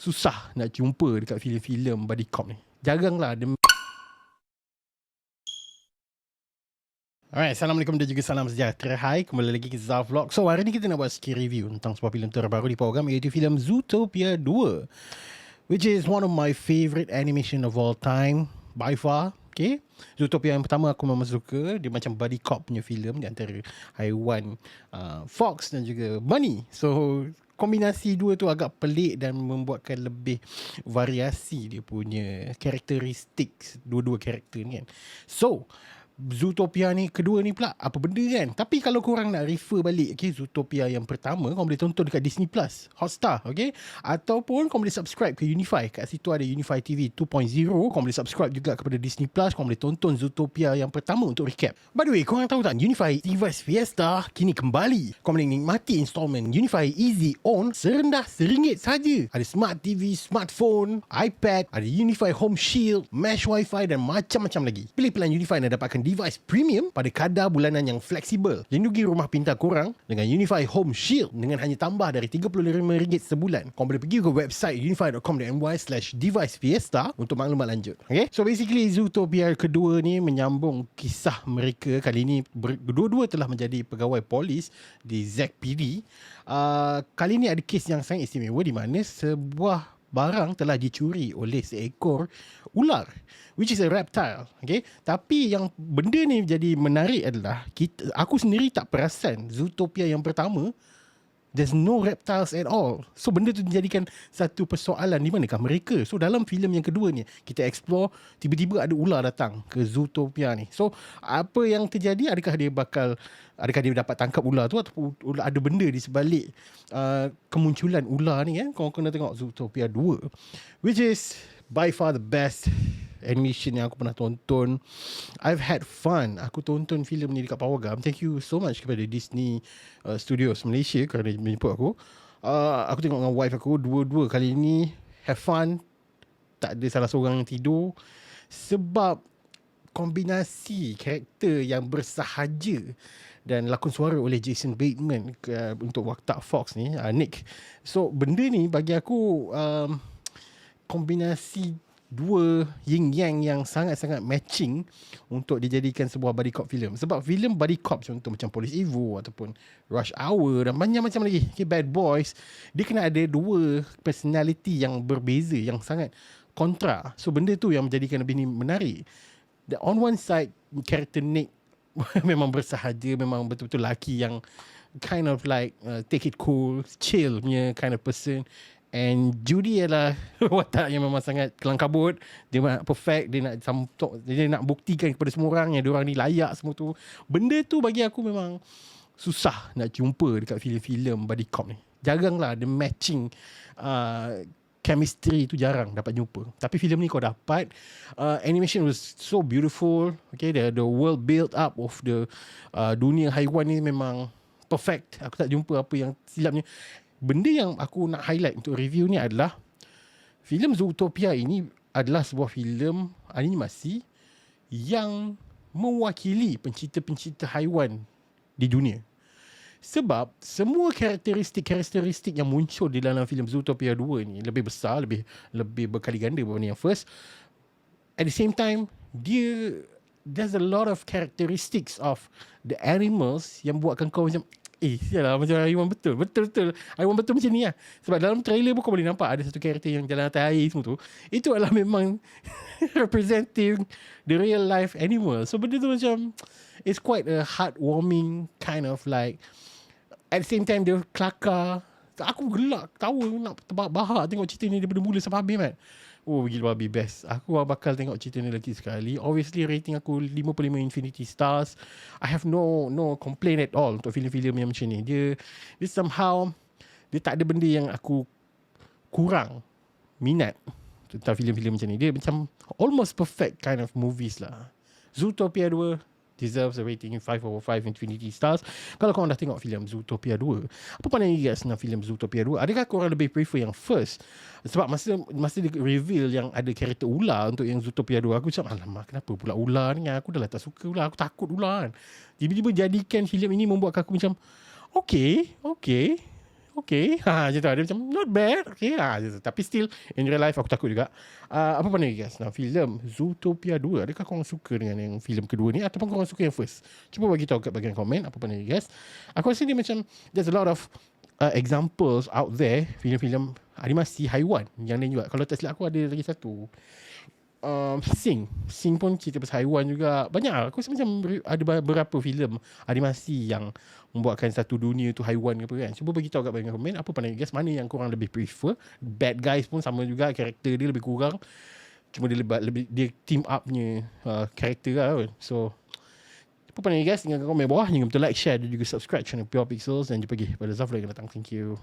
susah nak jumpa dekat filem-filem body cop ni. Jaranglah ada Alright, Assalamualaikum dan juga salam sejahtera. Hai, kembali lagi ke Zah Vlog. So, hari ni kita nak buat sikit review tentang sebuah filem terbaru di program iaitu filem Zootopia 2. Which is one of my favourite animation of all time by far. Okay. Zootopia yang pertama aku memang suka. Dia macam body cop punya filem di antara haiwan uh, fox dan juga bunny. So, kombinasi dua tu agak pelik dan membuatkan lebih variasi dia punya karakteristik dua-dua karakter ni kan. So, Zootopia ni kedua ni pula apa benda kan? Tapi kalau korang nak refer balik okay, Zootopia yang pertama kau boleh tonton dekat Disney Plus Hotstar okay? Ataupun kau boleh subscribe ke Unify. Kat situ ada Unify TV 2.0 kau boleh subscribe juga kepada Disney Plus kau boleh tonton Zootopia yang pertama untuk recap. By the way korang tahu tak Unify Device Fiesta kini kembali. Kau boleh nikmati installment Unify Easy On serendah seringgit saja. Ada Smart TV smartphone iPad ada Unify Home Shield Mesh Wi-Fi dan macam-macam lagi. Pilih plan Unify dan dapatkan device premium pada kadar bulanan yang fleksibel. Lindungi rumah pintar korang dengan Unify Home Shield dengan hanya tambah dari RM35 sebulan. Kau boleh pergi ke website unify.com.my slash device fiesta untuk maklumat lanjut. Okay? So basically Zootopia kedua ni menyambung kisah mereka kali ini dua-dua telah menjadi pegawai polis di ZPD. Uh, kali ini ada kes yang sangat istimewa di mana sebuah barang telah dicuri oleh seekor ular which is a reptile okay? Tapi yang benda ni jadi menarik adalah kita aku sendiri tak perasan zootopia yang pertama There's no reptiles at all. So benda tu dijadikan satu persoalan di manakah mereka. So dalam filem yang kedua ni kita explore tiba-tiba ada ular datang ke Zootopia ni. So apa yang terjadi adakah dia bakal adakah dia dapat tangkap ular tu ataupun ada benda di sebalik uh, kemunculan ular ni kan. Kau kena tengok Zootopia 2 which is by far the best animation yang aku pernah tonton. I've had fun. Aku tonton filem ni dekat Powergam. Thank you so much kepada Disney uh, Studios Malaysia kerana menjemput aku. Uh, aku tengok dengan wife aku dua-dua kali ni have fun. Tak ada salah seorang yang tidur sebab kombinasi karakter yang bersahaja dan lakon suara oleh Jason Bateman uh, untuk watak Fox ni uh, Nick. So benda ni bagi aku um, kombinasi dua yin yang yang sangat-sangat matching untuk dijadikan sebuah body cop film. Sebab filem body cop contoh macam Police Evo ataupun Rush Hour dan banyak macam lagi. Okay, Bad Boys, dia kena ada dua personality yang berbeza yang sangat kontra. So benda tu yang menjadikan lebih ni menarik. The, on one side, character Nick memang bersahaja, memang betul-betul lelaki yang kind of like uh, take it cool, chill punya kind of person. And Judy adalah watak yang memang sangat kelang kabut. Dia nak perfect, dia nak samtok, dia nak buktikan kepada semua orang yang dia orang ni layak semua tu. Benda tu bagi aku memang susah nak jumpa dekat filem-filem body cop ni. Jaranglah the matching uh, chemistry tu jarang dapat jumpa. Tapi filem ni kau dapat. Uh, animation was so beautiful. Okay, the the world build up of the uh, dunia haiwan ni memang perfect. Aku tak jumpa apa yang silapnya benda yang aku nak highlight untuk review ni adalah filem Zootopia ini adalah sebuah filem animasi yang mewakili pencinta-pencinta haiwan di dunia. Sebab semua karakteristik-karakteristik yang muncul di dalam filem Zootopia 2 ni lebih besar, lebih lebih berkali ganda berbanding yang first. At the same time, dia there's a lot of characteristics of the animals yang buatkan kau macam Eh sialah macam haiwan betul. Betul-betul Haiwan betul macam ni lah. Sebab dalam trailer pun kau boleh nampak Ada satu karakter yang jalan atas air semua tu. Itu adalah memang Representing The real life animal. So benda tu macam It's quite a heartwarming Kind of like At the same time Dia kelakar. Aku gelak Tahu nak tebak bahak Tengok cerita ni Daripada mula sampai habis man Oh gila babi best. Aku bakal tengok cerita ni lagi sekali. Obviously rating aku 55 infinity stars. I have no no complaint at all Untuk filem-filem yang macam ni. Dia Dia somehow Dia tak ada benda yang aku Kurang Minat Tentang filem-filem macam ni. Dia macam Almost perfect kind of movies lah. Zootopia 2 deserves a rating 5 over 5 infinity stars. Kalau korang dah tengok filem Zootopia 2, apa pandangan you guys tentang filem Zootopia 2? Adakah korang lebih prefer yang first? Sebab masa masa dia reveal yang ada karakter ular untuk yang Zootopia 2, aku macam, alamak kenapa pula ular ni? Aku dah lah tak suka ular, aku takut ular kan. Tiba-tiba jadikan filem ini membuat aku macam, okay, okay, okay. Ha, macam tu. Dia macam, not bad. Okay. Ha, macam tu. Tapi still, in real life, aku takut juga. Uh, apa pandang guys? Nah, filem Zootopia 2. Adakah korang suka dengan yang filem kedua ni? Ataupun korang suka yang first? Cuba bagi tahu kat bahagian komen. Apa pandang guys? Aku rasa ni macam, there's a lot of uh, examples out there. Filem-filem animasi haiwan. Yang lain juga. Kalau tak silap aku ada lagi satu um, Sing. Sing pun cerita pasal haiwan juga. Banyak lah. Aku rasa macam Ada beberapa filem Animasi yang Membuatkan satu dunia tu Haiwan ke apa kan. Cuba bagi tahu kat bahagian komen Apa pandang guys Mana yang korang lebih prefer? Bad guys pun sama juga Karakter dia lebih kurang. Cuma dia lebih, lebih Dia team up punya uh, Karakter lah kan So Apa pandang guys Tinggalkan komen bawah Jangan lupa like share Dan juga subscribe Channel Pure Pixels. Dan jumpa lagi. Pada Zafra yang datang. Thank you